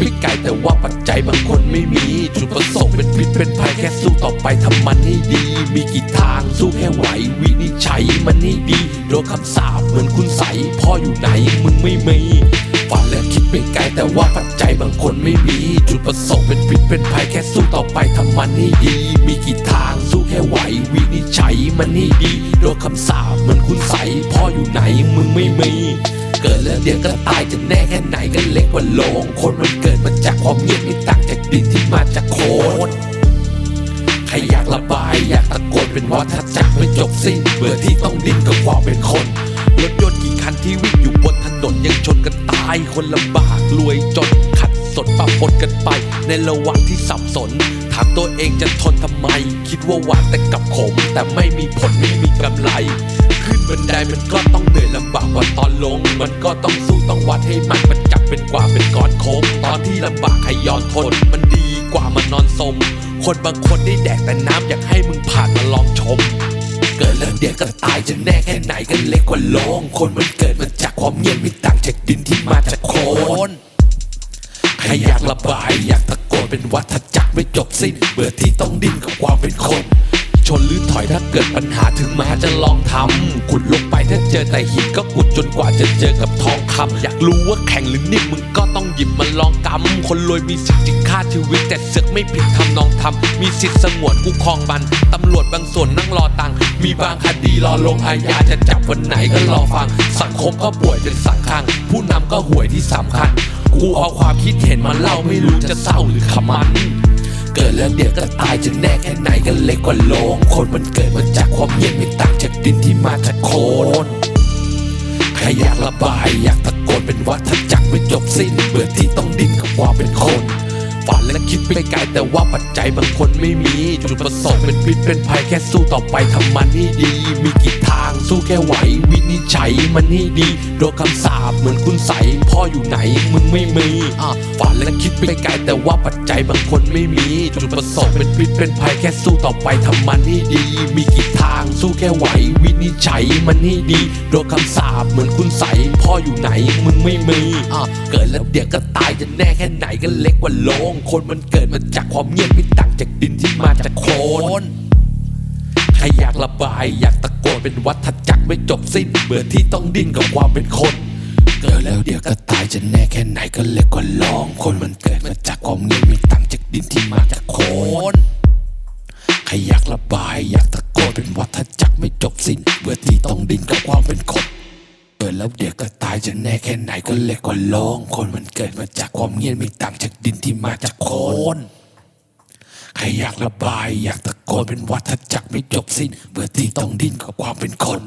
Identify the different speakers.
Speaker 1: ปัจจัยบางคนไม่มี จุดประสงค์เป็นพิษเป็นภัยแค่สู้ต่อไปทำมันให้ดี มีกี่ทางสู้แค่ไหววินิจฉัยมันให้ดี โดนคำสาปเหมือนคุณใสพ่ออยู่ไหนมึงไม่มีฝันและคิดไปไกลแต่ว่าปัจจัยบางคนไม่มี จุดประสงค์เป็นพิษเป็นภัยแค่สู้ต่อไปทำมันให้ดี มีกี่ทางสู้แค่ไหววินิจฉัยมันให้ดี โดนคำสาปเหมือนคุณใสพ่ออยู่ไหนมึงไม่มี เกิดแล้วเดี๋ยวก็ตายจะแน่แค่ไหนก็เล็กกว่าโลงคนมันเกิดมาจากความเงียบไม่ต่างจากดินที่มาจากโคนใครอยากระบายอยากตะโกนเป็นวัฏจักรไม่จบสิ้นเบื่อที่ต้องดิ้นกับความเป็นคนรถยนต์กี่คันที่วิ่งอยู่บนถนนยังชนกันตายคนลำบากรวยจนขัดสนปะปนกันไป ในระหว่างที่สับสน ถามตัวเองจะทนทำไม คิดว่าหวานแต่กับขมแต่ไม่มีผลไม่มีกำไร ขึ้นบันไดมันก็ต้องเหนื่อยลำ มันก็ต้องสู้ต้องวัดให้มันมันจับเป็นกว่าเป็นก้อนโค้งตอนที่ลำบากให้ยอนทน มันดีกว่ามันนอนสม คนบางคนได้แดกแต่น้ำอยากให้มึงผ่านมาลองชม เกิดแล้วเดี๋ยวก็ตายจะแน่แค่ไหนก็เล็กกว่าโลง คนมันเกิดมาจากความเงียบไม่ต่างจากดินที่มาจากโคนใครอยากระบายอยากตะโกนเป็นวัฏจักรไม่จบสิ้นเบื่อที่ต้องดิ้นกับความเป็นคน ชนหรือถอยถ้าเกิดปัญหาถึงม้จะลองทำขุดลงไป เจอแต่หินก็ขุดจนกว่าจะเจอกับทองคำอยากรู้ว่าแข็งหรือนิ่มมึงก็ต้องหยิบมันลองกำคนรวยมีสิทธิ์จะฆ่าชีวิตแต่เสือกไม่ผิดทำนองทำมีสิทธิ์สงวนกูครองมันตำรวจบางส่วนนั่งรอตังค์มีบางคดีรอลงอาญาจะจับวันไหนก็รอฟัง สังคมก็ป่วยเป็นสังขังผู้นำก็ห่วยที่สำคัญกูเอาความคิดเห็นมาเล่าไม่รู้จะเศร้าหรือขมัน เกิดแล้วเดี๋ยวก็ตายจะแน่แค่ไหนกันเล็กกว่าโลง คนมันเกิดมาจากความเย็นไม่ต่างจากดินที่มาจากโคนใครอยากระบายอยากตะโกนเป็นวัฏจักรไม่จบสิ้นเบื่อที่ต้องดิ้นกับความเป็นคน ฝันและคิดไปไกลแต่ว่าปัจจัยบางคนไม่มี จุดประสงค์เป็นพิษเป็นภัยแค่สู้ต่อไปทำมันให้ดี มีกี่ทางสู้แค่ไหว วินิจฉัยมันให้ดี โดนคำสาปเหมือนคุณใสพ่ออยู่ไหนมึงไม่มีอะฝันและคิดไปไกลแต่ว่าปัจจัยบางคนไม่มี จุดประสงค์เป็นพิษเป็นภัยแค่สู้ต่อไปทำมันให้ดี มีกี่ทางสู้แค่ไหว วินิจฉัยมันให้ดี โดนคำสาปเหมือนคุณใสพ่ออยู่ไหนมึงไม่มีอะเกิดแล้วเดี๋ยวก็ตายจะแน่แค่ไหนก็เล็กกว่าโลงคนมันเกิดมาจากความเงียบไม่ต่างจากดินที่มาจากโคลนใครอยากระบายอยากตะโกนเป็นวัฏจักรไม่จบสิ้นเบื่อที่ต้องดิ้นกับความเป็นคน เกิดแล้วเดี๋ยวก็ตายจะแน่แค่ไหนก็เล็กกว่าลอง คนมันเกิดมาจากความเงียบไม่ต่างจากดินที่มาจากโคลนใครอยากระบายอยากตะโกนเป็นวัฏจักรไม่จบสิ้นเบื่อที่ต้องดิ้นกับความเป็นคน กิดแล้วเดี๋ยวก็ตายจะแน่แค่ไหนก็เล็กกว่าลองคนมันเกิดมาจากความเงียบไม่ต่างจากดินที่มาจากโคนใครอยากระบายอยากตะโกนเป็นวัฏจักรไม่จบสิ้นเบื่อที่ต้องดิ้นกับความเป็นคน